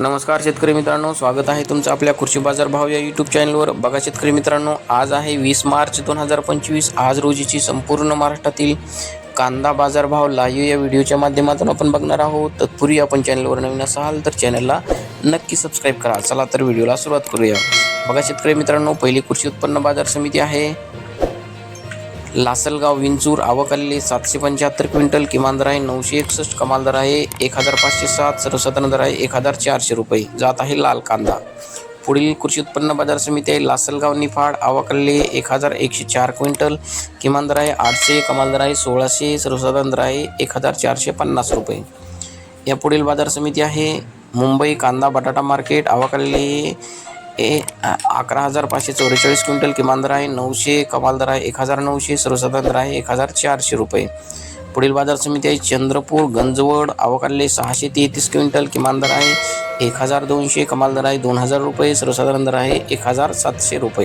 नमस्कार शेतकरी मित्रांनो स्वागत आहे तुमचं आपल्या कृषी बाजार भाव या यूट्यूब चॅनलवर बघा शेतकरी मित्रांनो आज आहे वीस मार्च दोन हजार पंचवीस. आज रोजीची संपूर्ण महाराष्ट्रातील कांदा बाजार भाव लाईव्ह या व्हिडिओच्या माध्यमातून आपण बघणार आहोत. तत्पूर्वी आपण चॅनलवर नवीन असाल तर चॅनलला नक्की सबस्क्राईब करा. चला तर व्हिडिओला सुरुवात करूया. बघा शेतकरी मित्रांनो पहिली कृषी उत्पन्न बाजार समिती आहे. लासलगाव विंचूर आवक आलेली सातशे पंच्याहत्तर क्विंटल किमान दर आहे नऊशे एकसष्ट कमाल दर आहे एक हजार पाचशे सात सर्वसाधारण दर आहे एक हजार चारशे रुपये. जात आहे लाल कांदा. पुढील कृषी उत्पन्न बाजार समिती आहे लासलगाव निफाड आवक आलेली एक हजार एकशे चार क्विंटल किमान दर आहे आठशे कमाल दर आहे सोळाशे सर्वसाधारण दर आहे एक हजार चारशे पन्नास रुपये. या पुढील बाजार समिती आहे मुंबई कांदा बटाटा मार्केट आवक आलेली ए अकरा हजार पाचशे चौवेचाळीस क्विंटल किमान दर आहे नऊशे कमाल दर आहे एक हजार नऊशे सर्वसाधारण दर आहे एक हजार चारशे रुपये. पुढील बाजार समिती आहे चंद्रपूर गंजवड आवक सहाशे तेहतीस क्विंटल किमान दर आहे एक हजार दोनशे कमाल दर आहे दोन हजार रुपये सर्वसाधारण दर आहे एक हजार सातशे रुपये.